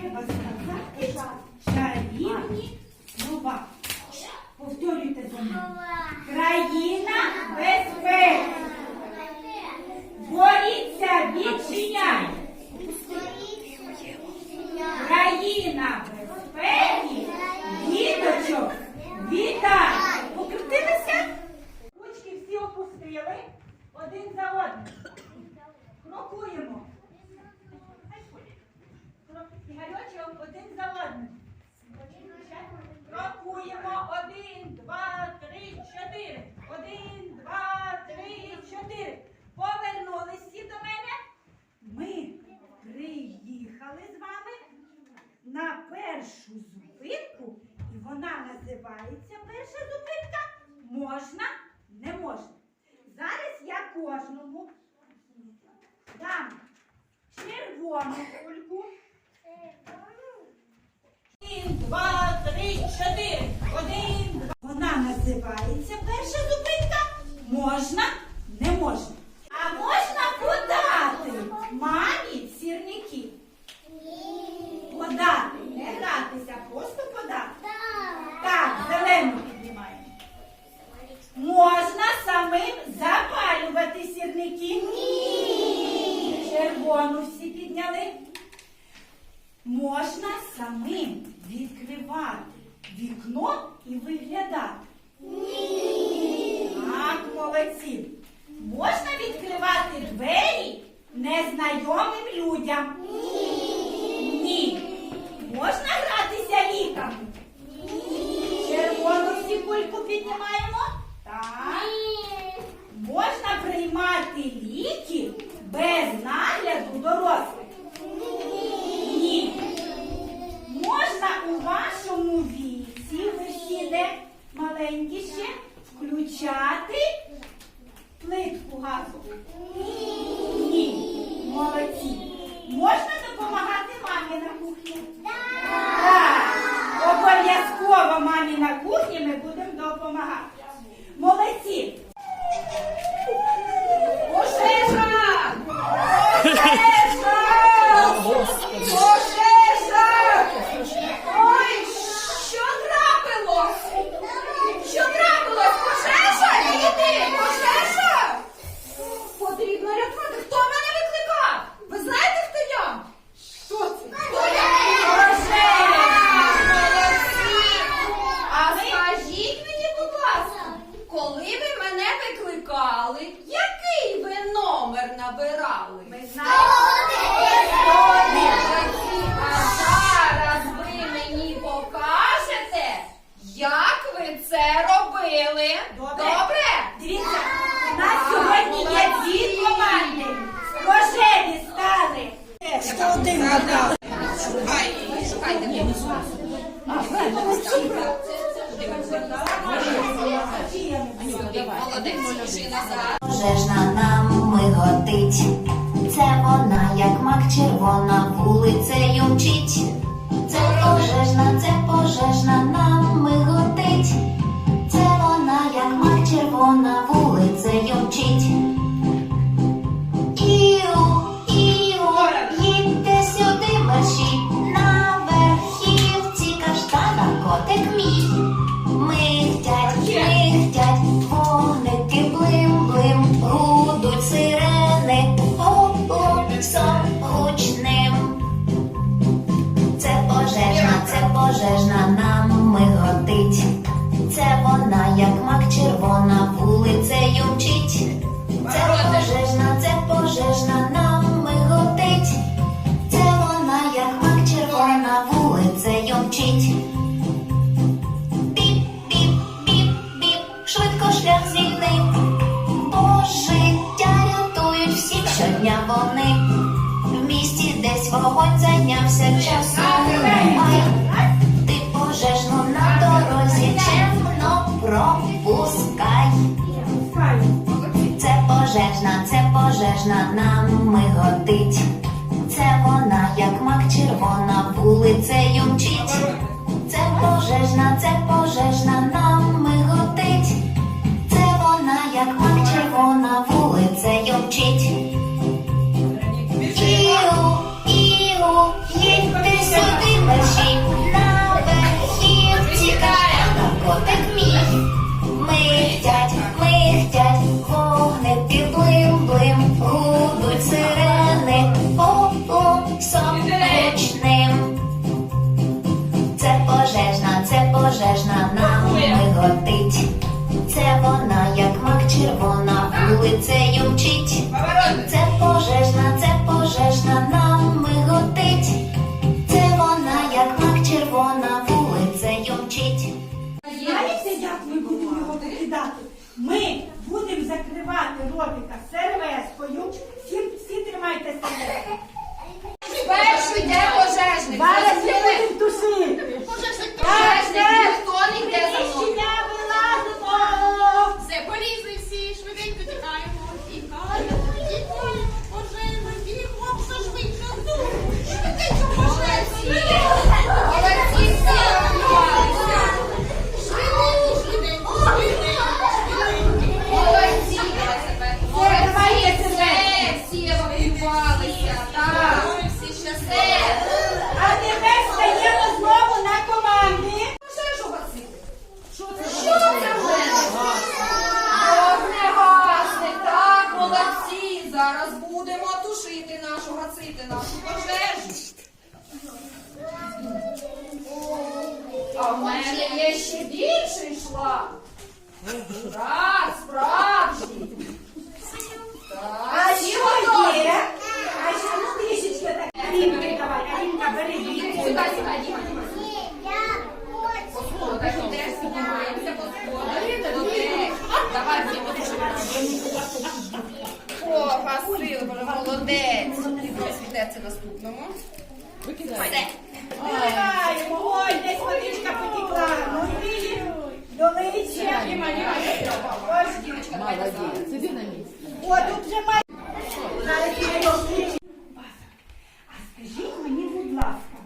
треба сказати чарівні слова. Повторюйте за мною. Країна безпеки. Боріться, відчиняй. Країна безпеки. Діточок, вітай. Покрутилися? Ручки всі опустили. Один за одним. Крокуємо. Ігорьочок, один за одним. Крокуємо. Один, два, три, чотири. Один, два, три, чотири. Повернулись всі до мене. Ми приїхали з вами на першу зупинку, і вона називається перша зупинка. Можна, не можна. Зараз я кожному дам червону кульку. Один, два, три, чотири. Один, два. Вона називається перша зупинка. Можна, не можна. А можна подати мамі сірники. Подати, не гратися, просто подати. Так, зелену піднімаємо. Можна самим запалювати сірники? Ні. Червону всі підняли. Можна самим відкривати вікно і виглядати? Ні. Так, молодці. Можна відкривати двері незнайомим людям? Ні. Ні. Можна гратися ліками? Червону всі кульку піднімаємо? Так. Можна приймати ліки без нагляду дорослих? Червона, вулицею мчить. Це пожежна, це пожежна нам миготить. Це вона, як мак червона, вулицею мчить. Біп, біп, біп, біп, швидко шлях звільни. Бо життя рятують всі щодня вони. В місті десь вогонь зайнявся часу немає. Пожежна, це пожежна нам миготить. Це вона, як мак червона, вулицею мчить. Знаєте, як ми будемо його викидати? Ми будемо закривати ротика серветкою. Всі, всі тримайте серветку. Перший йде пожежник. Зараз ми Зрозуміли? будемо тушити. Пожежник, ніхто не йде за мною. Приміщення вилазимо. Все, полізли всі, швиденько тікаємо. Тікаємо, тікаємо, пожежна, бігом, все швидше, ну, швиденько пожежна. Молодці, всі розбивалися. Швиденько, швиденько, швиденько, швиденько. Молодці, давайте молодці, себе. все, всі евакуювалися. Так, всі щасливі. А тепер стаємо знову на команди. Пожежу гасити. Що це? Що це в мене? Вогнегасник, так, молодці. Зараз будемо тушити нашу, гасити нашу пожежу. А в ще більший шланг. Так, справжній. А що є? А що ну трішечки так? Алінка, давай, Алінка, бери Сюди, сюди, Діма, Діма. По сходах ідеш, піднімаємося по сходах. Давай, Діма, О, боже, молодець. Світеться наступному. Все. Виливаємо. Ой, десь водичка потекла. І долить. Ось, Дімочка, давай назад. О, тут вже має. А скажіть мені, будь ласка,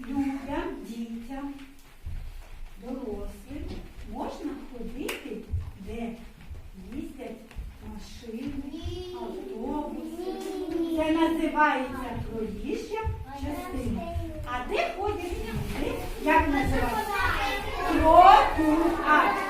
людям, дітям, дорослим можна ходити, де їздять машини, автобуси. Це називається проїжджа частина. А де ходять люди? Як називається? 呼二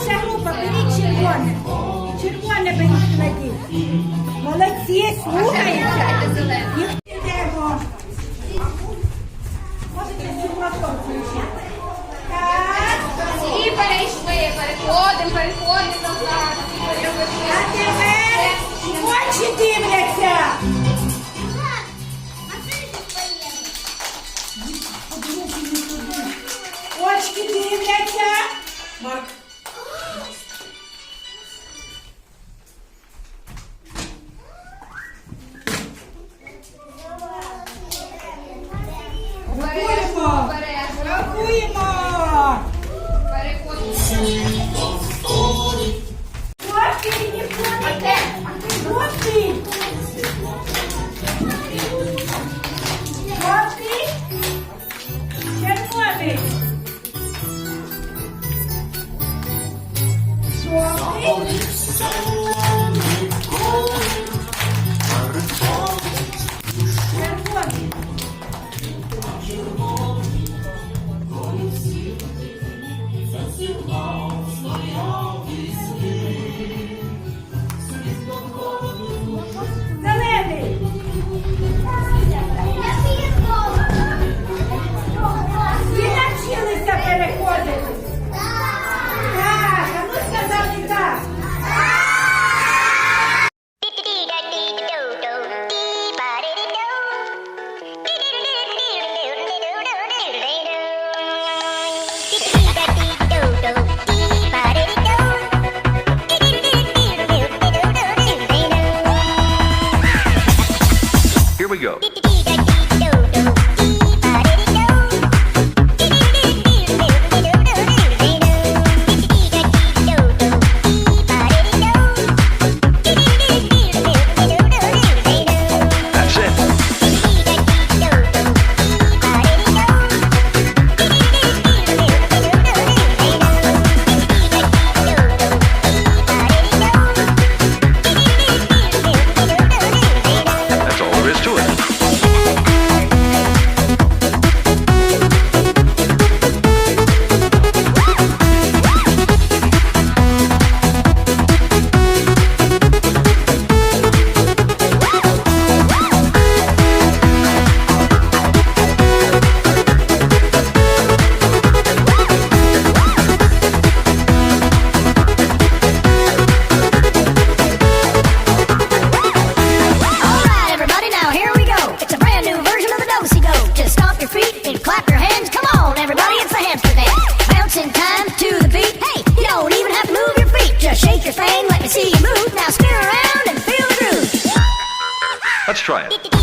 Вся група, беріть червоне. Червоне беріть кладіть. Молодці. Їх йдемо. Можете. Так. Всі перейшли, переходимо, переходимо назад. А тепер очі дивляться. Mark. Try it.